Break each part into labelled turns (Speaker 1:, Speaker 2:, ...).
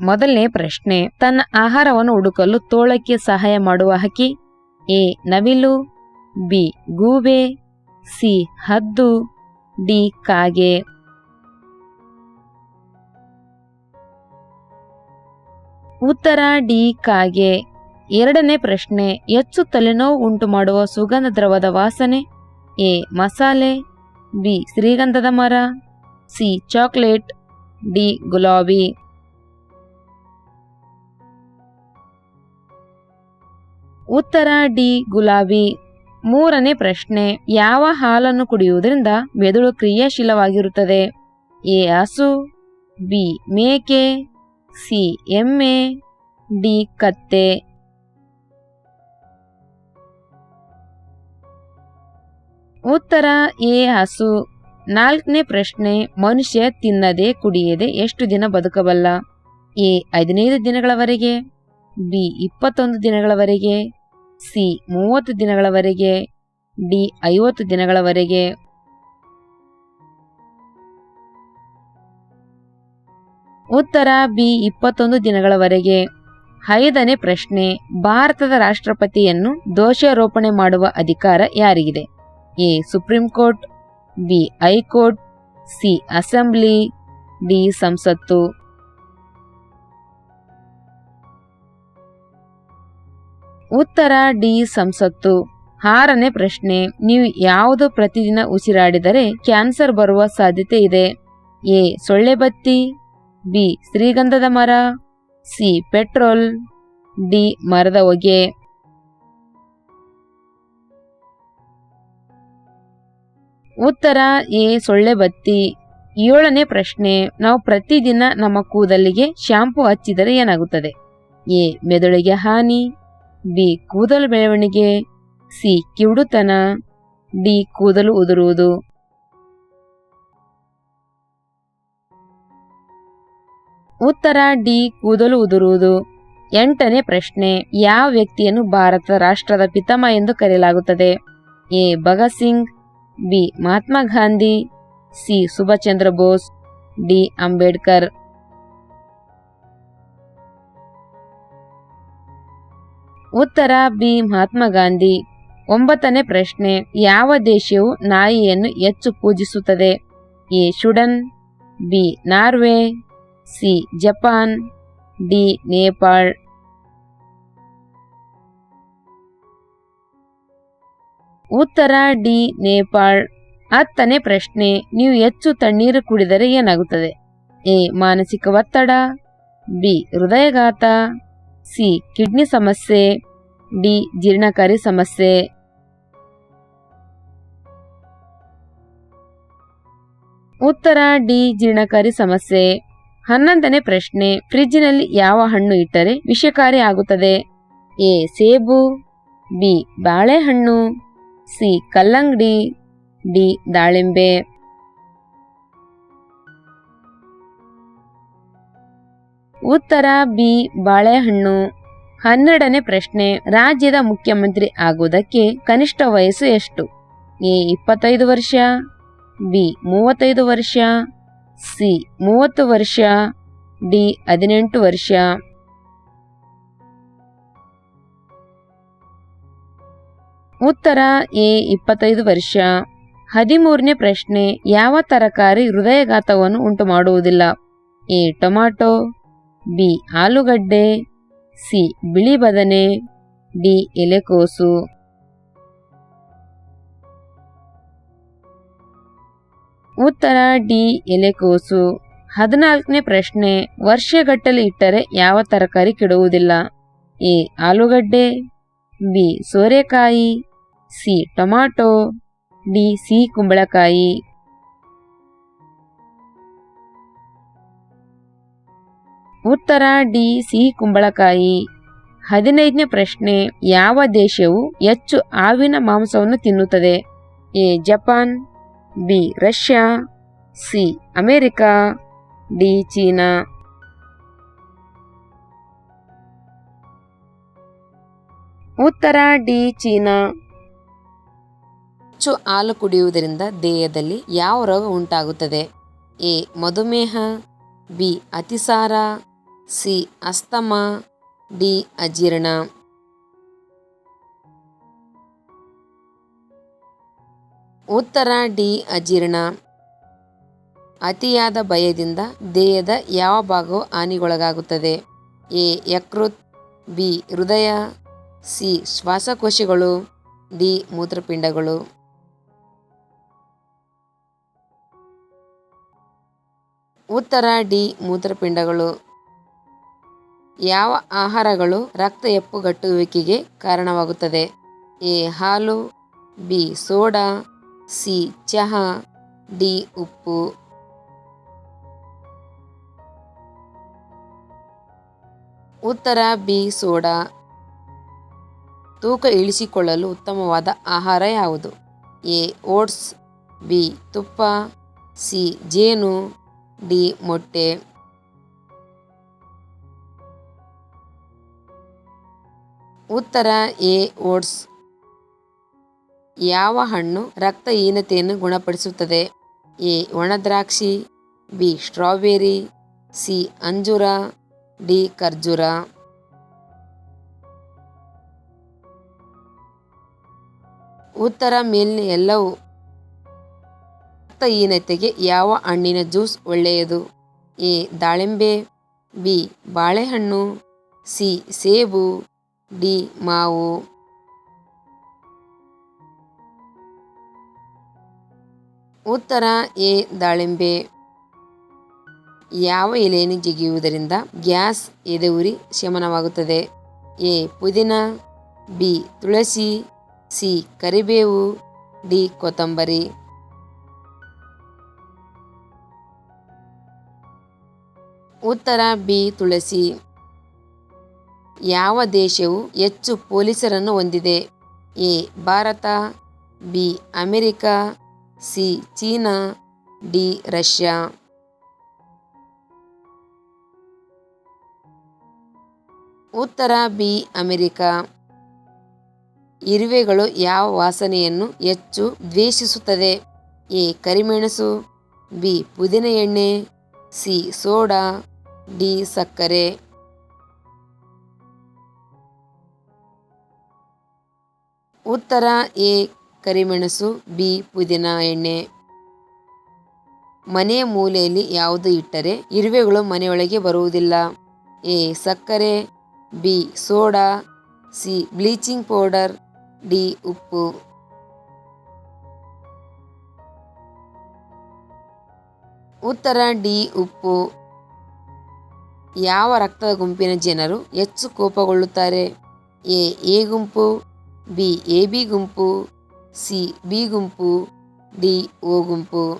Speaker 1: ಮೊದಲನೇ ಪ್ರಶ್ನೆ, ತನ್ನ ಆಹಾರವನ್ನು ಹುಡುಕಲು ತೋಳಕ್ಕೆ ಸಹಾಯ ಮಾಡುವ ಹಕ್ಕಿ ಎ, ನವಿಲು, ಬಿ, ಗೂಬೆ, ಸಿ, ಹದ್ದು, ಡಿ, ಕಾಗೆ. ಉತ್ತರ, ಡಿ, ಕಾಗೆ. ಎರಡನೇ ಪ್ರಶ್ನೆ, ಹೆಚ್ಚು ತಲೆನೋವು ಉಂಟು ಮಾಡುವ ಸುಗಂಧ ದ್ರವದ ವಾಸನೆ ಎ, ಮಸಾಲೆ, ಬಿ, ಶ್ರೀಗಂಧದ ಮರ, ಸಿ, ಚಾಕ್ಲೇಟ್, ಡಿ, ಗುಲಾಬಿ. ಉತ್ತರ ಡಿ ಗುಲಾಬಿ. ಮೂರನೇ ಪ್ರಶ್ನೆ, ಯಾವ ಹಾಲನ್ನು ಕುಡಿಯುವುದರಿಂದ ಮೆದುಳು ಕ್ರಿಯಾಶೀಲವಾಗಿರುತ್ತದೆ? ಎ ಹಸು, ಬಿ ಮೇಕೆ, ಸಿ ಎಮ್ಮೆ, ಡಿ ಕತ್ತೆ. ಉತ್ತರ ಎ ಹಸು. ನಾಲ್ಕನೇ ಪ್ರಶ್ನೆ, ಮನುಷ್ಯ ತಿನ್ನದೆ ಕುಡಿಯದೆ ಎಷ್ಟು ದಿನ ಬದುಕಬಲ್ಲ? ಎ, ಹದಿನೈದು ದಿನಗಳವರೆಗೆ. ಬಿ, ಇಪ್ಪತ್ತೊಂದು ದಿನಗಳವರೆಗೆ. ಸಿ ಮೂವತ್ತು ದಿನಗಳವರೆಗೆ, ಡಿ ಐವತ್ತು ದಿನಗಳವರೆಗೆ. ಉತ್ತರ ಬಿ ಇಪ್ಪತ್ತೊಂದು ದಿನಗಳವರೆಗೆ. ಐದನೇ ಪ್ರಶ್ನೆ, ಭಾರತದ ರಾಷ್ಟ್ರಪತಿಯನ್ನು ದೋಷಾರೋಪಣೆ ಮಾಡುವ ಅಧಿಕಾರ ಯಾರಿಗಿದೆ? A, supreme court, B, high court, C, assembly, D, ಸಂಸತ್ತು. ಉತ್ತರ ಡಿ ಸಂಸತ್ತು. ಆರನೇ ಪ್ರಶ್ನೆ, ನೀವು ಯಾವುದು ಪ್ರತಿದಿನ ಉಸಿರಾಡಿದರೆ ಕ್ಯಾನ್ಸರ್ ಬರುವ ಸಾಧ್ಯತೆ ಇದೆ. ಎ ಸೊಳ್ಳೆ ಬತ್ತಿ ಬಿ, ಶ್ರೀಗಂಧದ ಮರ. C, petrol. ಡಿ, ಮರದ ಹೊಗೆ. ಉತ್ತರ ಎ ಸೊಳ್ಳೆ ಬತ್ತಿ ಏಳನೇ ಪ್ರಶ್ನೆ, ನಾವು ಪ್ರತಿದಿನ ನಮ್ಮ ಕೂದಲಿಗೆ ಶಾಂಪು ಹಚ್ಚಿದರೆ ಏನಾಗುತ್ತದೆ? ಎ, ಮೆದುಳಿಗೆ ಹಾನಿ. ಬಿ ಕೂದಲು ಬೆಳವಣಿಗೆ, ಸಿ ಕಿವುಡುತನ, ಡಿ ಕೂದಲು ಉದುರುವುದು. ಉತ್ತರ, ಡಿ ಕೂದಲು ಉದುರುವುದು. ಎಂಟನೇ ಪ್ರಶ್ನೆ, ಯಾವ ವ್ಯಕ್ತಿಯನ್ನು ಭಾರತ ರಾಷ್ಟ್ರದ ಪಿತಮ ಎಂದು ಕರೆಯಲಾಗುತ್ತದೆ? A. Bhagat Singh B. Mahatma Gandhi, C. Subhash Chandra Bose, D. Ambedkar. ಉತ್ತರ ಬಿ. ಮಹಾತ್ಮ ಗಾಂಧಿ. ಒಂಬತ್ತನೇ ಪ್ರಶ್ನೆ, ಯಾವ ದೇಶವು ನಾಯಿಯನ್ನು ಹೆಚ್ಚು ಪೂಜಿಸುತ್ತದೆ? A. Sudan, B. Norway, C. Japan, D. Nepal. ಉತ್ತರ ಡಿ. ನೇಪಾಳ್. ಹತ್ತನೇ ಪ್ರಶ್ನೆ, ನೀವು ಹೆಚ್ಚು ತಣ್ಣೀರು ಕುಡಿದರೆ ಏನಾಗುತ್ತದೆ? ಎ. ಮಾನಸಿಕ ಒತ್ತಡ, ಬಿ. ಹೃದಯಘಾತ ಸಿ, ಕಿಡ್ನಿ ಸಮಸ್ಯೆ, ಡಿ, ಜೀರ್ಣಕಾರಿ ಸಮಸ್ಯೆ. ಉತ್ತರ, ಡಿ, ಜೀರ್ಣಕಾರಿ ಸಮಸ್ಯೆ. ಹನ್ನೊಂದನೇ ಪ್ರಶ್ನೆ ಫ್ರಿಜ್ನಲ್ಲಿ ಯಾವ ಹಣ್ಣು ಇಟ್ಟರೆ ವಿಷಕಾರಿ ಆಗುತ್ತದೆ? ಎ, ಸೇಬು, ಬಿ, ಬಾಳೆಹಣ್ಣು, ಸಿ, ಕಲ್ಲಂಗಡಿ, ಡಿ, ದಾಳಿಂಬೆ. ಉತ್ತರ ಬಿ, ಬಾಳೆಹಣ್ಣು. ಹನ್ನೆರಡನೇ ಪ್ರಶ್ನೆ, ರಾಜ್ಯದ ಮುಖ್ಯಮಂತ್ರಿ ಆಗುವುದಕ್ಕೆ ಕನಿಷ್ಠ ವಯಸ್ಸು ಎಷ್ಟು? ಎ, ಇಪ್ಪತ್ತೈದು ವರ್ಷ, ಬಿ, ಮೂವತ್ತೈದು ವರ್ಷ, ಸಿ, ಮೂವತ್ತು ವರ್ಷ, ಡಿ, ಹದಿನೆಂಟು ವರ್ಷ. ಉತ್ತರ ಎ, ಇಪ್ಪತ್ತೈದು ವರ್ಷ. ಹದಿಮೂರನೇ ಪ್ರಶ್ನೆ, ಯಾವ ತರಕಾರಿ ಹೃದಯಘಾತವನ್ನು ಉಂಟು ಮಾಡುವುದಿಲ್ಲ ಎ, ಟೊಮಾಟೊ ಬಿ. ಆಲೂಗಡ್ಡೆ, ಸಿ. ಬಿಳಿ ಬದನೆ, ಡಿ. ಎಲೆಕೋಸು. ಉತ್ತರ, ಡಿ. ಎಲೆಕೋಸು. ಹದಿನಾಲ್ಕನೇ ಪ್ರಶ್ನೆ, ವರ್ಷಗಟ್ಟಲೆ ಇಟ್ಟರೆ ಯಾವ ತರಕಾರಿ ಕೆಡುವುದಿಲ್ಲ? ಎ. ಆಲೂಗಡ್ಡೆ, ಬಿ. ಸೋರೆಕಾಯಿ, ಸಿ. Tomato, D. ಸಿ ಕುಂಬಳಕಾಯಿ. ಉತ್ತರ ಡಿ ಸಿ ಕುಂಬಳಕಾಯಿ. ಹದಿನೈದನೇ ಪ್ರಶ್ನೆ, ಯಾವ ದೇಶವು ಹೆಚ್ಚು ಆವಿನ ಮಾಂಸವನ್ನು ತಿನ್ನುತ್ತದೆ? A, Japan, B, Russia, C, America, D, China. ಉತ್ತರ ಡಿ, ಚೀನಾ. ಹೆಚ್ಚು ಹಾಲು ಕುಡಿಯುವುದರಿಂದ ದೇಹದಲ್ಲಿ ಯಾವ ರೋಗ ಉಂಟಾಗುತ್ತದೆ? ಎ, ಮಧುಮೇಹ, ಬಿ, ಅತಿಸಾರ ಸಿ. Asthma, D. ಅಜೀರ್ಣ. ಉತ್ತರ, ಡಿ. ಅಜೀರ್ಣ. ಅತಿಯಾದ ಭಯದಿಂದ ದೇಹದ ಯಾವ ಭಾಗವು ಹಾನಿಗೊಳಗಾಗುತ್ತದೆ? ಎ. ಯಕೃತ್, ಬಿ. ಹೃದಯ, ಸಿ. ಶ್ವಾಸಕೋಶಗಳು, ಡಿ. ಮೂತ್ರಪಿಂಡಗಳು. ಉತ್ತರ, ಡಿ. ಮೂತ್ರಪಿಂಡಗಳು. ಯಾವ ಆಹಾರಗಳು ರಕ್ತ ಹೆಪ್ಪುಗಟ್ಟುವಿಕೆಗೆ ಕಾರಣವಾಗುತ್ತದೆ? ಎ. ಹಾಲು, ಬಿ. Soda, C. ಚಹಾ, ಡಿ. ಉಪ್ಪು. ಉತ್ತರ, ಬಿ. ಸೋಡಾ. ತೂಕ ಇಳಿಸಿಕೊಳ್ಳಲು ಉತ್ತಮವಾದ ಆಹಾರ ಯಾವುದು? ಎ. Oats, B. ತುಪ್ಪ, ಸಿ. ಜೇನು, ಡಿ. ಮೊಟ್ಟೆ. ಉತ್ತರ ಎ, ಓಟ್ಸ್. ಯಾವ ಹಣ್ಣು ರಕ್ತಹೀನತೆಯನ್ನು ಗುಣಪಡಿಸುತ್ತದೆ? ಎ, ಒಣದ್ರಾಕ್ಷಿ, ಬಿ, ಸ್ಟ್ರಾಬೆರಿ, ಸಿ, ಅಂಜೂರ, ಡಿ, ಖರ್ಜೂರ. ಉತ್ತರ ಮೇಲಿನ ಎಲ್ಲವೂ ರಕ್ತಹೀನತೆಗೆ ಯಾವ ಹಣ್ಣಿನ ಜ್ಯೂಸ್ ಒಳ್ಳೆಯದು? ಎ, ದಾಳಿಂಬೆ, ಬಿ, ಬಾಳೆಹಣ್ಣು, ಸಿ, ಸೇಬು ಡಿ, ಮಾವು. ಉತ್ತರ, ಎ, ದಾಳಿಂಬೆ. ಯಾವ ಎಲೆಯನ್ನು ಜಿಗಿಯುವುದರಿಂದ ಗ್ಯಾಸ್ ಎದೆಉರಿ ಶಮನವಾಗುತ್ತದೆ? ಎ, ಪುದೀನ. ಬಿ, ತುಳಸಿ. ಸಿ, ಕರಿಬೇವು. ಡಿ, ಕೊತ್ತಂಬರಿ. ಉತ್ತರ, ಬಿ, ತುಳಸಿ. ಯಾವ ದೇಶವು ಹೆಚ್ಚು ಪೊಲೀಸರನ್ನು ಹೊಂದಿದೆ? A. Bharat, B. America, C. China, D. Russia. ಉತ್ತರ, ಬಿ. ಅಮೆರಿಕ. ಇರುವೆಗಳು ಯಾವ ವಾಸನೆಯನ್ನು ಹೆಚ್ಚು ದ್ವೇಷಿಸುತ್ತದೆ? ಎ. ಕರಿಮೆಣಸು, ಬಿ. ಪುದಿನ ಎಣ್ಣೆ, ಸಿ. Soda, D. ಸಕ್ಕರೆ. ಉತ್ತರ ಎ, ಕರಿಮೆಣಸು, ಬಿ, ಪುದೀನ ಎಣ್ಣೆ. ಮನೆಯ ಮೂಲೆಯಲ್ಲಿ ಯಾವುದು ಇಟ್ಟರೆ ಇರುವೆಗಳು ಮನೆಯೊಳಗೆ ಬರುವುದಿಲ್ಲ. ಎ, ಸಕ್ಕರೆ, B, soda, C, bleaching powder, D, ಉಪ್ಪು. ಉತ್ತರ ಡಿ, ಉಪ್ಪು. ಯಾವ ರಕ್ತದ ಗುಂಪಿನ ಜನರು ಹೆಚ್ಚು ಕೋಪಗೊಳ್ಳುತ್ತಾರೆ? ಎ ಎ ಗುಂಪು. ಬಿ ಎ ಬಿ ಗುಂಪು, ಸಿ ಬಿ ಗುಂಪು, ಡಿ ಓ ಗುಂಪು.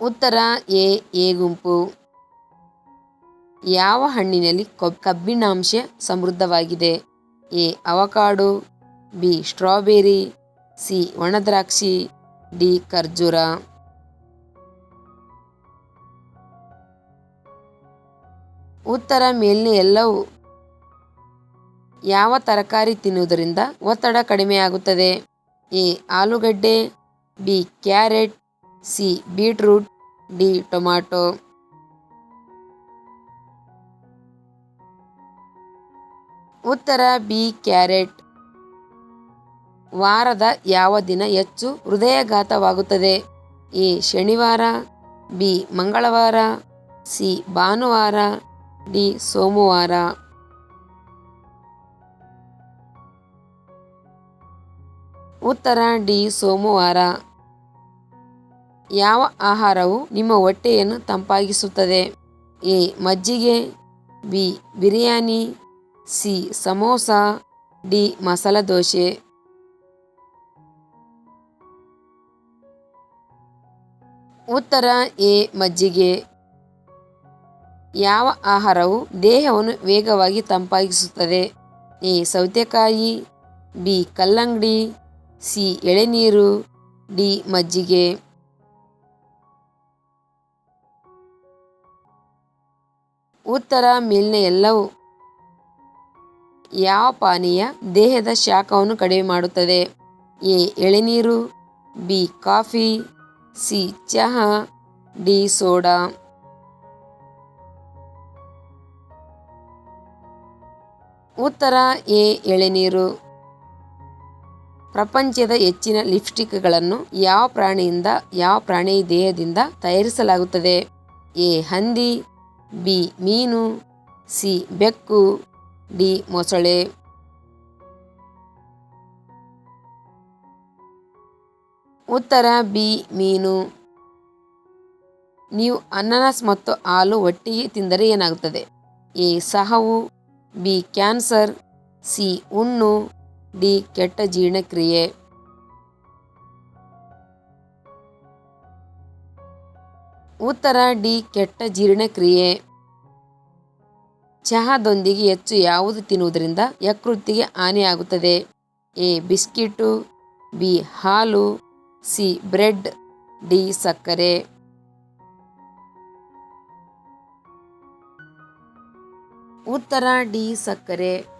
Speaker 1: ಉತ್ತರ ಎ ಎ ಗುಂಪು. ಯಾವ ಹಣ್ಣಿನಲ್ಲಿ ಕಬ್ಬಿಣಾಂಶ ಸಮೃದ್ಧವಾಗಿದೆ? A avocado, B strawberry, C ಒಣದ್ರಾಕ್ಷಿ ಡಿ ಖರ್ಜೂರ. ಉತ್ತರ ಮೇಲಿನ ಎಲ್ಲವೂ ಯಾವ ತರಕಾರಿ ತಿನ್ನುವುದರಿಂದ ಒತ್ತಡ ಕಡಿಮೆಯಾಗುತ್ತದೆ? ಎ. ಆಲೂಗಡ್ಡೆ, B. Carrot, C. Beetroot, D. Tomato ಉತ್ತರ, ಬಿ. ಕ್ಯಾರೆಟ್. ವಾರದ ಯಾವ ದಿನ ಹೆಚ್ಚು ಹೃದಯಾಘಾತವಾಗುತ್ತದೆ? ಎ. ಶನಿವಾರ, ಬಿ. ಮಂಗಳವಾರ, ಸಿ. ಭಾನುವಾರ ಡಿ ಸೋಮವಾರ. ಉತ್ತರ ಡಿ ಸೋಮವಾರ. ಯಾವ ಆಹಾರವು ನಿಮ್ಮ ಹೊಟ್ಟೆಯನ್ನು ತಂಪಾಗಿಸುತ್ತದೆ? ಎ. ಮಜ್ಜಿಗೆ. B. Biryani. C. Samosa. D. Masala dosa. ಉತ್ತರ ಎ. ಮಜ್ಜಿಗೆ. ಯಾವ ಆಹಾರವು ದೇಹವನ್ನು ವೇಗವಾಗಿ ತಂಪಾಗಿಸುತ್ತದೆ? ಎ. ಸೌತೆಕಾಯಿ, ಬಿ. ಕಲ್ಲಂಗಡಿ, ಸಿ. ಎಳೆನೀರು, ಡಿ. ಮಜ್ಜಿಗೆ. ಉತ್ತರ ಮೇಲಿನ ಎಲ್ಲವೂ ಯಾವ ಪಾನೀಯ ದೇಹದ ಶಾಖವನ್ನು ಕಡಿಮೆ ಮಾಡುತ್ತದೆ? ಎ. ಎಳೆನೀರು, ಬಿ. Coffee, C. ಚಹಾ, ಡಿ. ಸೋಡಾ. ಉತ್ತರ ಎ ಎಳೆನೀರು ಪ್ರಪಂಚದ ಹೆಚ್ಚಿನ ಲಿಪ್ಸ್ಟಿಕ್ಗಳನ್ನು ಯಾವ ಪ್ರಾಣಿಯಿಂದ, ಯಾವ ಪ್ರಾಣಿ ದೇಹದಿಂದ ತಯಾರಿಸಲಾಗುತ್ತದೆ? ಎ, ಹಂದಿ, ಬಿ, ಮೀನು, ಸಿ, ಬೆಕ್ಕು, ಡಿ, ಮೊಸಳೆ. ಉತ್ತರ ಬಿ, ಮೀನು. ನೀವು ಅನಾನಸ್ ಮತ್ತು ಹಾಲು ಒಟ್ಟಿಗೆ ತಿಂದರೆ ಏನಾಗುತ್ತದೆ? ಎ ಸಾವು ಬಿ ಕ್ಯಾನ್ಸರ್, ಸಿ ಹುಣ್ಣು ಡಿ ಕೆಟ್ಟ ಜೀರ್ಣಕ್ರಿಯೆ. ಉತ್ತರ, ಡಿ ಕೆಟ್ಟ ಜೀರ್ಣಕ್ರಿಯೆ. ಚಹಾದೊಂದಿಗೆ ಹೆಚ್ಚು ಯಾವುದು ತಿನ್ನುವುದರಿಂದ ಯಕೃತ್ತಿಗೆ ಹಾನಿಯಾಗುತ್ತದೆ? ಎ ಬಿಸ್ಕಿಟು, ಬಿ ಹಾಲು, ಸಿ ಬ್ರೆಡ್, ಡಿ ಸಕ್ಕರೆ. ಉತ್ತರ ಡಿ ಸಕ್ಕರೆ.